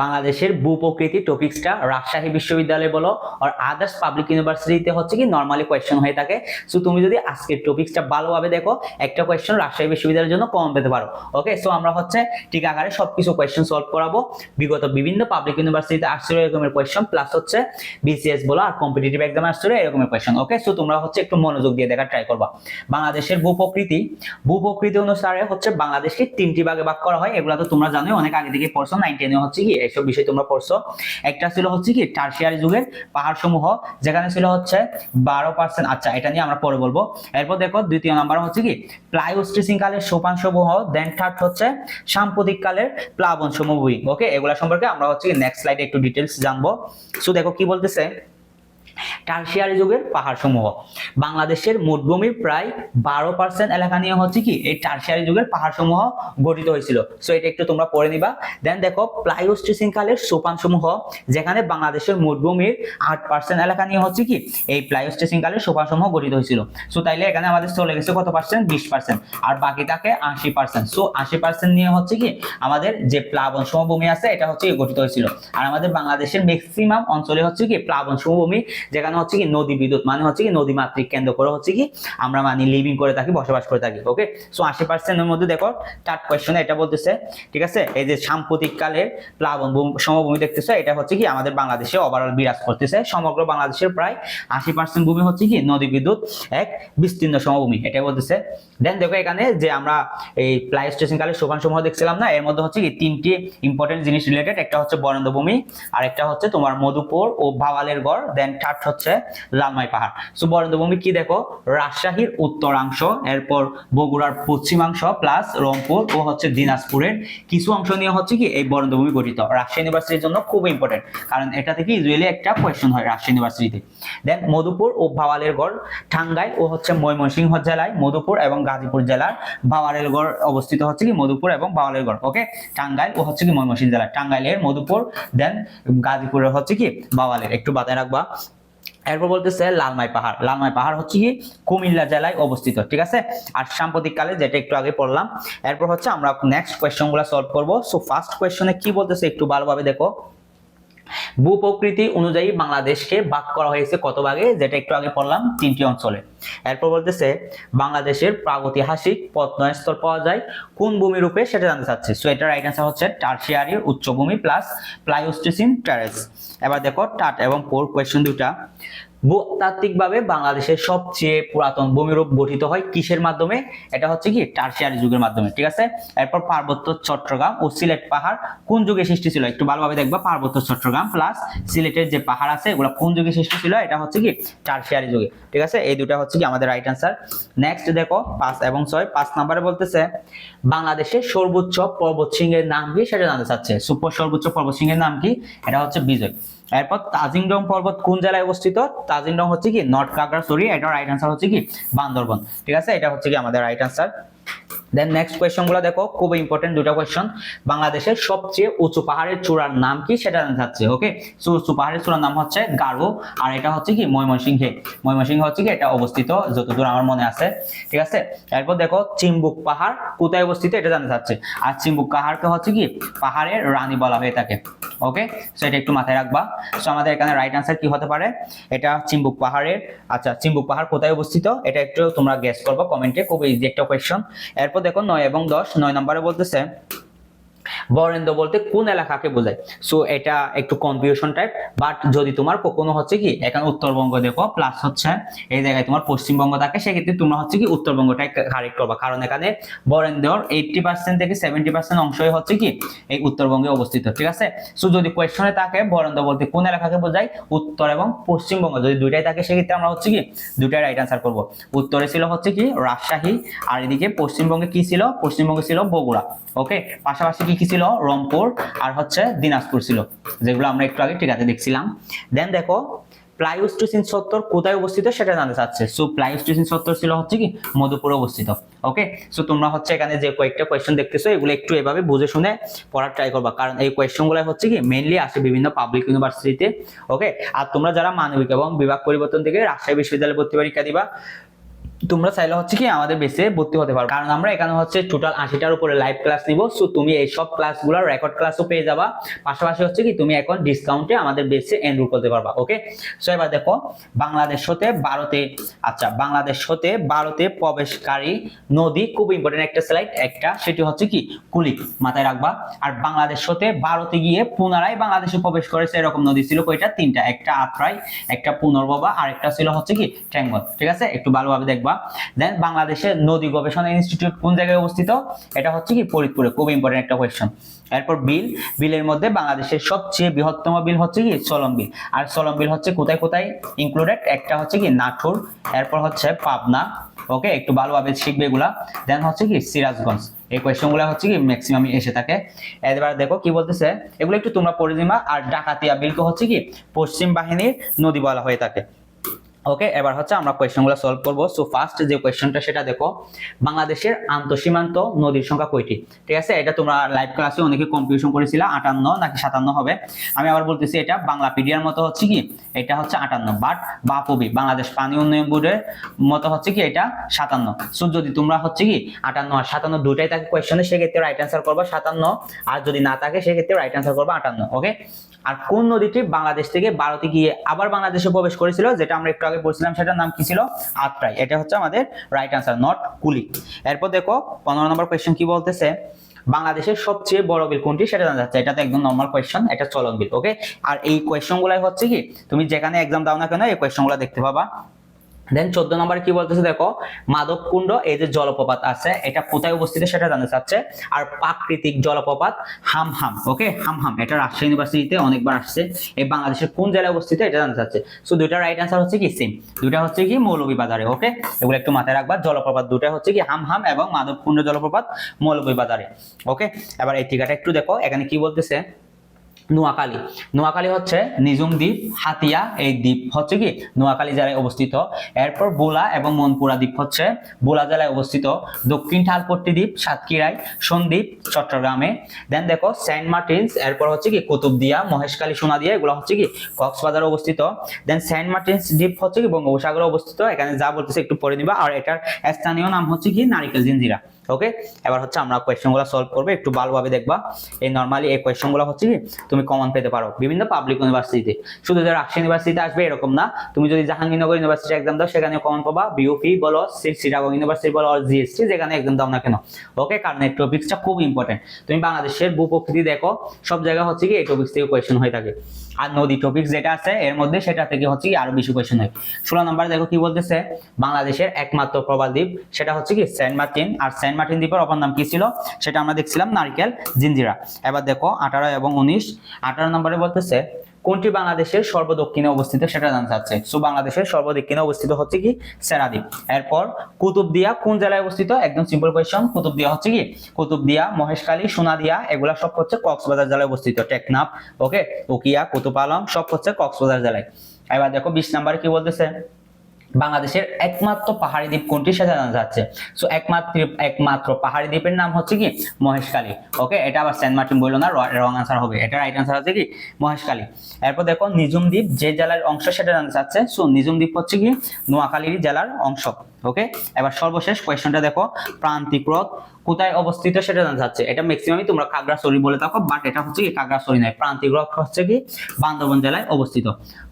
বাংলাদেশের ভূপ্রকৃতি টপিক্সটা রাজশাহী বিশ্ববিদ্যালয় বলো আর আদার্স পাবলিক ইউনিভার্সিটিতে হচ্ছে কি নর্মালি কোয়েশ্চেন হয়ে থাকে। সো তুমি যদি আজকের টপিক্সটা ভালোভাবে দেখো, একটা কোয়েশ্চেন রাজশাহী বিশ্ববিদ্যালয়ের জন্য কম পেতে পারো। ওকে সো আমরা হচ্ছে ঠিক আকারে সবকিছু কোয়েশ্চেন সলভ করাবো। বিগত বিভিন্ন পাবলিক ইউনিভার্সিটিতে আসছিল এরকমের কোয়েশ্চেন প্লাস হচ্ছে বিসিএস বলো আর কম্পিটিটিভ এক্সাম আসছিল এরকমের কোয়েশ্চেন ওকে সো তোমরা হচ্ছে একটু মনোযোগ দিয়ে দেখার ট্রাই করবা। বাংলাদেশের ভূপ্রকৃতি ভূপ্রকৃতি অনুসারে হচ্ছে বাংলাদেশকে তিনটি ভাগে ভাগ করা হয়। এগুলো তো তোমরা জানো অনেক আগে থেকে পড়ছো নাইন টেনে হচ্ছে কি এইসব বিষয় তোমরা পড়ছো। একটা ছিল হচ্ছে কি টার্সিয়ারি যুগের পাহাড় সমূহ যেখানে ছিল হচ্ছে বারো পার্সেন্ট আচ্ছা এটা নিয়ে আমরা পরে বলব। এরপর দেখো, দ্বিতীয় নাম্বার হচ্ছে কি? প্লাইওস্ট্রিসিং কালের সোপান সমূহ দেন থার্ড হচ্ছে সাম্প্রতিক কালের প্লাবন সমূহ ওকে এগুলা সম্পর্কে আমরা হচ্ছে নেক্সট স্লাইডে একটু ডিটেলস জানব। সো দেখো কি বলতেছে? টার্সিয়ারি যুগের পাহাড় সমূহ বাংলাদেশের মোট ভূমির প্রায় বারো পার্সেন্ট এলাকা নিয়ে হচ্ছে কি, এই টার্সিয়ারি যুগের পাহাড় সমূহ গঠিত হয়েছিল। সো এটা একটু তোমরা পড়ে নিবা। দেন দেখো প্লাইওস্ট্রিসিং কালের সোপান সমূহ যেখানে বাংলাদেশের মোট ভূমির আট পার্সেন্ট এলাকা নিয়ে হচ্ছে কি, এই প্লাইওস্ট্রিসিং কালের সোপান সমূহ গঠিত হয়েছিল। সো তাইলে এখানে আমাদের চলে গেছে কত পার্সেন্ট বিশ পার্সেন্ট আর বাকি থাকে আশি পার্সেন্ট সো আশি পার্সেন্ট নিয়ে হচ্ছে কি, আমাদের যে প্লাবন সমভূমি আছে, এটা হচ্ছে গঠিত হয়েছিল। আর আমাদের বাংলাদেশের ম্যাক্সিমাম অঞ্চলে হচ্ছে কি, প্লাবন সমভূমি যেখানে হচ্ছে কি নদী বিদ্যুৎ মানে হচ্ছে কি নদী মাতৃক কেন্দ্র করে হচ্ছে কি আমরা মানে লিভিং করে থাকি, বসবাস করে থাকি ওকে সো আশি পার্সেন্টের মধ্যে দেখো থার্ড কোয়েশ্চনে এটা বলতেছে, ঠিক আছে? এই যে সাম্প্রতিক কালের প্লাবন সমভূমি দেখতেছে, এটা হচ্ছে কি আমাদের বাংলাদেশে ওভারঅল বিরাজ করতেছে, সমগ্র বাংলাদেশের প্রায় আশি পার্সেন্ট ভূমি হচ্ছে কি নদী বিদ্যুৎ, এক বিস্তীর্ণ সমভূমি এটা বলতেছে। দেন দেখো এখানে যে আমরা এই প্লাই স্টেশন কালের সোপান সমূহ দেখছিলাম না, এর মধ্যে হচ্ছে কি তিনটি ইম্পর্টেন্ট জিনিস রিলেটেড একটা হচ্ছে বরেন্দ্র ভূমি আর একটা হচ্ছে তোমার মধুপুর ও ভাওয়ালের গড় দেন থার্ড হচ্ছে লালমাই পাহাড়। সো বরেন্দ্র ভূমি কি দেখো? রাজশাহীর উত্তরাংশ, এরপর বগুড়ার পশ্চিমাংশ প্লাস রংপুর ও হচ্ছে দিনাজপুরের কিছু অংশ নিয়ে হচ্ছে কি এই বরেন্দ্র ভূমি গঠিত। রাজশাহী ইউনিভার্সিটির জন্য খুব ইম্পর্টেন্ট কারণ এটা থেকে ইউজুয়ালি একটা কোয়েশ্চেন হয় রাজশাহী ইউনিভার্সিটিতে দেন মধুপুর ও ভাওয়ালের গড় টাঙ্গাইল ও হচ্ছে ময়মনসিংহ জেলায় মধুপুর এবং গাজীপুর জেলার ভাওয়ালের গড় অবস্থিত হচ্ছে কি মধুপুর এবং ভাওয়ালের গড় ওকে টাঙ্গাইল ও হচ্ছে কি ময়মনসিংহ জেলা টাঙ্গাইলের মধুপুর দেন গাজীপুরের হচ্ছে কি ভাওয়ালের একটু বাতায় রাখবা। এরপর বলতেছে লালমাই পাহাড়। লালমাই পাহাড় হচ্ছে কি? কুমিল্লা জেলায় অবস্থিত, ঠিক আছে? আর সাম্প্রতিক কালে যেটা একটু আগে পড়লাম, এরপর হচ্ছে আমরা নেক্সট কোয়েশ্চনগুলো সলভ করব। সো ফার্স্ট কোয়েশ্চনে কি বলতেছে একটু ভালোভাবে দেখো। ভূপ্রকৃতি অনুযায়ী বাংলাদেশকে ভাগ করা হয়েছে কত ভাগে? যেটা একটু আগে পড়লাম, তিনটি অঞ্চলে। এরপর বলতেছে, বাংলাদেশের প্রাগৈতিহাসিক প্রত্নস্থল পাওয়া যায়। কোন ভূমি রূপে? সেটা জানতে চাচ্ছে। সো এটার রাইট অ্যান্সার হচ্ছে টার্সিয়ারি উচ্চভূমি প্লাস প্লাইওস্টিসিন টেরেস এবার দেখো, টাট এবং পোর কোয়েশ্চেন দুটা ভূতাত্ত্বিকভাবে বাংলাদেশের সবচেয়ে পুরাতন ভূমিরূপ গঠিত হয় কিসের মাধ্যমে? এটা হচ্ছে কি, টার্সিয়ারি যুগের মাধ্যমে, ঠিক আছে? এরপর পার্বত্য চট্টগ্রাম ও সিলেট পাহাড় কোন যুগে সৃষ্টি ছিল? একটু ভালোভাবে দেখবা, পার্বত্য চট্টগ্রাম প্লাস সিলেটের যে পাহাড় আছে এগুলো কোন যুগে সৃষ্টি ছিল? এটা হচ্ছে কি, টার্সিয়ারি যুগে, ঠিক আছে? এই দুটা হচ্ছে কি আমাদের রাইট আনসার নেক্সট দেখো, পাঁচ এবং ছয়, পাঁচ নাম্বারে বলতেছে বাংলাদেশের সর্বোচ্চ পর্বত সিংহের নাম কি? সেটা জানতে চাচ্ছে। সুপার সর্বোচ্চ পর্বত সিংহের নাম কি? এটা হচ্ছে বিজয়। এরপর তাজিংডং পর্বত কোন জেলায় অবস্থিত? তাজিংডং হচ্ছে কি, নর্থ কাগড়াছড়ি এটা রাইট আনসার হচ্ছে কি, বান্দরবন। ঠিক আছে? এটা হচ্ছে কি আমাদের রাইট অ্যান্সার দেন নেক্সট কোয়েশ্চনগুলো দেখো খুব ইম্পর্টেন্ট দুটো কোয়েশ্চন বাংলাদেশের সবচেয়ে উঁচু পাহাড়ের চূড়ার নাম কি? সেটা জানতে চাচ্ছে ওকে সো, উঁচু পাহাড়ের চূড়ার নাম হচ্ছে গারো, আর এটা হচ্ছে কি? ময়মনসিংহে। ময়মনসিংহ হচ্ছে কি? এটা অবস্থিত, যতদূর আমার মনে আছে, ঠিক আছে? এরপর দেখো, চিম্বুক পাহাড়, কোথায় অবস্থিত এটা জানতে চাচ্ছে। আর চিম্বুক পাহাড়কে হচ্ছে কি? পাহাড়ের রানী বলা হয়ে থাকে ওকে সো এটা একটু মাথায় রাখবা। সো আমাদের এখানে রাইট আনসার কি হতে পারে? এটা চিম্বুক পাহাড়ের আচ্ছা চিম্বুক পাহাড় কোথায় অবস্থিত? এটা একটু তোমরা গেস করবা কমেন্টে খুব ইজি একটা কোয়েশ্চন এরপর দেখো নয় এবং দশ নয় নম্বরে বলতেছে বরেন্দ্র বলতে কোন এলাকাকে বোঝায়? সো এটা একটু কনফিউশন টাইপ বাট যদি তোমার কখনো হচ্ছে কি, এখানে উত্তরবঙ্গ দেখো প্লাস হচ্ছে এই জায়গায় তোমার পশ্চিমবঙ্গ থাকে, সেক্ষেত্রে তোমরা হচ্ছে কি উত্তরবঙ্গটাই কারেক্ট করবা। কারণ এখানে বরেন্দ্রর এইটটি পার্সেন্ট থেকে সেভেন্টি পার্সেন্ট অংশই হচ্ছে কি এই উত্তরবঙ্গে অবস্থিত, ঠিক আছে? সো যদি কোয়েশ্চনে থাকে, বরেন্দ্র বলতে কোন এলাকাকে বোঝায়? উত্তর এবং পশ্চিমবঙ্গ। যদি দুইটাই থাকে, সেক্ষেত্রে আমরা হচ্ছে কি দুইটাই রাইট আনসার করব। উত্তরে ছিল হচ্ছে কি রাজশাহী, আর এদিকে পশ্চিমবঙ্গে কি ছিল? পশ্চিমবঙ্গে ছিল বগুড়া ওকে পাশাপাশি কি কি ছিল রংপুর আর হচ্ছে দিনাজপুর ছিল, যেগুলো আমরা একটু আগে ঠিক আছে দেখছিলাম। দেন দেখো প্লাইওস্টোসিন সত্তর কোথায় অবস্থিত সেটা জানতে চাচ্ছে। সো প্লাইওস্টোসিন সত্তর ছিল হচ্ছে কি মধুপুরে অবস্থিত ওকে সো তোমরা হচ্ছে এখানে যে কয়েকটা কোয়েশ্চেন দেখতেছো, এগুলো একটু এভাবে বুঝে শুনে পড়ার ট্রাই করবা। কারণ এই কোয়েশ্চনগুলো হচ্ছে কি মেইনলি আসে বিভিন্ন পাবলিক ইউনিভার্সিটিতে ওকে আর তোমরা যারা মানবিক এবং বিভাগ পরিবর্তন থেকে রাজশাহী বিশ্ববিদ্যালয়ে ভর্তি পরীক্ষা দিবা তোমরা চাইলে হচ্ছে কি আমাদের বেসে ভর্তি হতে পারো। কারণ আমরা এখানে হচ্ছে টোটাল আশিটার উপরে লাইভ ক্লাস নিব। সো তুমি এই সব ক্লাসগুলোর রেকর্ড ক্লাসও পেয়ে যাবা। পাশাপাশি হচ্ছে কি তুমি এখন ডিসকাউন্টে আমাদের বেসে এনরোল করতে পারবা ওকে সো এবার দেখো, বাংলাদেশ হতে ভারতে আচ্ছা বাংলাদেশ হতে ভারতে প্রবেশকারী নদী খুব ইম্পর্টেন্ট একটা স্লাইড একটা, সেটি হচ্ছে কি কুলিক মাথায় রাখবা। আর বাংলাদেশ হতে ভারতে গিয়ে পুনরায় বাংলাদেশে প্রবেশ করেছে এরকম নদী ছিল কয়টা? তিনটা, একটা আত্রাই, একটা পুনর্ববা আর একটা ছিল হচ্ছে কি ট্যাঙ্গল ঠিক আছে? একটু ভালোভাবে দেখবা। দেন বাংলাদেশের নদী গবেষণা ইনস্টিটিউট কোন জায়গায় অবস্থিত? এটা হচ্ছে কি ফরিদপুরে, খুব ইম্পর্টেন্ট একটা কোয়েশ্চন এরপর বিল, বিলের মধ্যে বাংলাদেশের সবচেয়ে বৃহত্তম বিল হচ্ছে কি? সোলম বিল। আর সোলম বিল হচ্ছে কোথায় কোথায়? ইনক্লুডেড একটা হচ্ছে কি নাঠুর এরপর হচ্ছে পাবনা, ওকে? একটু ভালোভাবে শিখবে এগুলা। দেন হচ্ছে কি সিরাজগঞ্জ। এই কোয়েশ্চনগুলো হচ্ছে কি ম্যাক্সিমাম এসে থাকে। এবার দেখো কি বলতেছে, এগুলো একটু তোমরা পড়ে দিবা আর ডাকাতিয়া বিলকে হচ্ছে কি পশ্চিম বাহিনীর নদী বলা হয়ে থাকে। ওকে এবার হচ্ছে আমরা কোয়েশ্চনগুলো সলভ করব। সো ফার্স্ট যে কোয়েশ্চনটা সেটা দেখো, বাংলাদেশের আন্তঃসীমান্ত নদীর সংখ্যা কয়টি? ঠিক আছে, এটা তোমরা লাইভ ক্লাসে অনেকে কম্পিটিশন করেছিল, আটান্ন নাকি সাতান্ন হবে? আমি আবার বলতেছি, এটা বাংলা পিডিয়ার মতো হচ্ছে কি? এটা হচ্ছে আটান্ন। বাট বাপবি, বাংলাদেশ পানি উন্নয়ন বোর্ডের মতো হচ্ছে কি এটা সাতান্ন। সো যদি তোমরা হচ্ছে কি আটান্ন আর সাতান্ন দুটাই থাকে কোয়েশ্চনে সেক্ষেত্রে রাইট অ্যান্সার করবা সাতান্ন। আর যদি না থাকে, সেক্ষেত্রে রাইট অ্যান্সার করবা আটান্ন ওকে আর কোন নদীটি বাংলাদেশ থেকে ভারতে গিয়ে আবার বাংলাদেশে প্রবেশ করেছিল? যেটা আমরা একটু আগে বলছিলাম সেটার নাম কি ছিল? আত্রাই। এটা হচ্ছে আমাদের রাইট আনসার নট কুলি। এরপর দেখো, পনেরো নম্বর কোয়েশ্চেন কি বলতেছে? বাংলাদেশের সবচেয়ে বড় বিল কোনটি? সেটা জানা যাচ্ছে এটা তো একদম নর্মাল কোয়েশ্চন এটা চলন বিল ওকে আর এই কোয়েশ্চন গুলাই হচ্ছে কি, তুমি যেখানে এক্সাম দাও না কেন, এই কোয়েশ্চনগুলো দেখতে পাবা। দেন চোদ্দ নম্বরে কি বলতেছে দেখো মাধবকুণ্ড এই যে জলপ্রপাত আছে, এটা কোথায় অবস্থিত সেটা জানতে চাচ্ছে। আর প্রাকৃতিক জলপ্রপাত, হামহাম ওকে হামহাম, এটা রাজশাহী ইউনিভার্সিটিতে অনেকবার আসছে। এই বাংলাদেশের কোন জেলায় অবস্থিত এটা জানতে চাচ্ছে। সো দুইটা রাইট আনসার হচ্ছে কি সেম দুইটা হচ্ছে কি মৌলভীবাজারে ওকে এগুলো একটু মাথায় রাখবা, জলপ্রপাত দুটা হচ্ছে কি হামহাম এবং মাধবকুণ্ড জলপ্রপাত মৌলভীবাজারে ওকে এবার এই টিকাটা একটু দেখো, এখানে কি বলতেছে? নোয়াখালী। নোয়াখালী হচ্ছে নিজুম দ্বীপ, হাতিয়া এই দ্বীপ। হচ্ছে কি? নোয়াখালী জেলায় অবস্থিত। এরপর বোলা এবং মনপুরা দ্বীপ হচ্ছে। বোলা জেলায় অবস্থিত। দক্ষিণ ঠালপট্টি দ্বীপ, সাতক্ষীরায়, সন্দ্বীপ, চট্টগ্রামে। দেন দেখো সেন্ট মার্টিনস এরপর হচ্ছে কি? কুতুবদিয়া, মহেশখালী, সোনাদিয়া, এগুলো হচ্ছে কি? কক্সবাজারে অবস্থিত। দেন সেন্ট মার্টিনস দ্বীপ হচ্ছে কি? বঙ্গোপসাগরে অবস্থিত। এখানে যা বলতেছে একটু পড়ে নিবা। আর এটার স্থানীয় নাম হচ্ছে কি? নারিকেল জিঞ্জিরা। ওকে এবার হচ্ছে আমরা কোয়েশ্চনগুলো সলভ করব। একটু ভালোভাবে দেখবা। এই নর্মালি এই কোয়েশ্চনগুলো হচ্ছে কি? তুমি কমন পেতে পারো। বিভিন্ন পাবলিক ইউনিভার্সিটিতে শুধু যে রাজশাহী ইউনিভার্সিটিতে আসবে এরকম না। তুমি যদি জাহাঙ্গীরনগর ইউনিভার্সিটি এক্সাম দাও সেখানে কমন পাবা। বিউপি বলো সিটাগং ইউনিভার্সিটি বলো আর জিএসটি যেখানে এক্সাম দাও না কেন। ওকে কারণ এই টপিক্সটা খুব ইম্পর্টেন্ট তুমি বাংলাদেশের ভূপ্রকৃতি দেখো। সব জায়গায় হচ্ছে কি এই টপিক্স থেকে কোয়েশ্চেন হয়ে থাকে। আর নদী টপিক্স যেটা আছে, এর মধ্যে সেটা থেকে হচ্ছে কি আরও বেশি কোয়েশ্চেন হয়। ষোলো নম্বর দেখো কি বলতেছে? বাংলাদেশের একমাত্র প্রবাল দ্বীপ সেটা হচ্ছে কি সেন্ট মার্টিন আর সেন্ট মার্টিন দ্বীপের অপর নাম কি ছিল? সেটা আমরা দেখছিলাম নারকেল, জিঞ্জিরা। এবার দেখো, আঠারো এবং উনিশ। আঠারো নম্বরে বলতেছে, কোনটি বাংলাদেশের সর্বদক্ষিণে অবস্থিত? সেটা জানতে চাচ্ছে। সো, বাংলাদেশের সর্বদক্ষিণে অবস্থিত হচ্ছে কি? সেরাদ্বীপ। এরপর, কুতুবদিয়া কোন জেলায় অবস্থিত? একদম সিম্পল কোয়েশ্চন কুতুবদিয়া হচ্ছে কি? কুতুবদিয়া, মহেশখালী, সোনাদিয়া, এগুলা সব হচ্ছে কক্সবাজার জেলায় অবস্থিত। টেকনাফ, ওকে? উকিয়া, কুতুব আলম, সব হচ্ছে কক্সবাজার জেলায়। এবার দেখো, বিশ নাম্বারে কি বলতেছে? বাংলাদেশের একমাত্র পাহাড়ি দ্বীপ কোনটি সেটা জানা যাচ্ছে সো একমাত্র একমাত্র পাহাড়ি দ্বীপের নাম হচ্ছে কি? মহেশখালী। ওকে এটা আবার সেন্ট মার্টিন বলল না, রং আনসার হবে। এটা রাইট আনসার হচ্ছে কি? মহেশখালী। এরপর দেখো নিজুম দ্বীপ যে জেলার অংশ সেটা জানা যাচ্ছে সো নিজুম দ্বীপ হচ্ছে কি? নোয়াখালীর জেলার অংশ। ওকে এবার সর্বশেষ কোয়েশ্চনটা দেখো, প্রান্তিক হ্রদ কোথায় অবস্থিত সেটা জানতে চাচ্ছে। এটা ম্যাক্সিমামই তোমরা খাগড়াছড়ি বলে থাকো বাট এটা হচ্ছে কি খাগড়াছড়ি নয়, প্রান্তিক হ্রদ হচ্ছে কি বান্দরবন জেলায় অবস্থিত।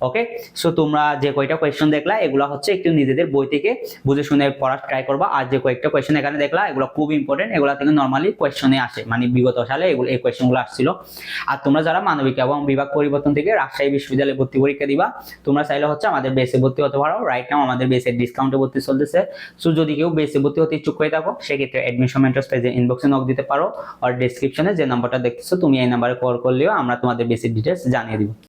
ওকে সো তোমরা যে কয়টা কোয়েশ্চন দেখলা, এগুলো হচ্ছে একটু নিজেদের বই থেকে বুঝে শুনে পড়ার ট্রাই করবা। আর যে কয়েকটা কোয়েশ্চন এখানে দেখলা, এগুলো খুব ইম্পর্টেন্ট এগুলো থেকে নর্মালি কোয়েশ্চনে আসে। মানে বিগত সালে এগুলো, এই কোয়েশ্চনগুলো আসছিল। আর তোমরা যারা মানবিক এবং বিভাগ পরিবর্তন থেকে রাজশাহী বিশ্ববিদ্যালয়ে ভর্তি পরীক্ষা দিবা, তোমরা চাইলে হচ্ছে আমাদের বেসে ভর্তি হতে পারো। রাইট নাও আমাদের বেসে ডিসকাউন্টে ভর্তি চলতেছে। সো যদি কেউ বেসে ভর্তি হতে ইচ্ছুক হয়ে থাকো, সেক্ষেত্রে অ্যাডমিশন মেন্টার্স পেজে ইনবক্সে নক দিতে পারো। আর ডেসক্রিপশনে যে নাম্বারটা দেখতেছো, তুমি এই নাম্বারে কল করলেও আমরা তোমাদের বেসিক ডিটেলস জানিয়ে দিব।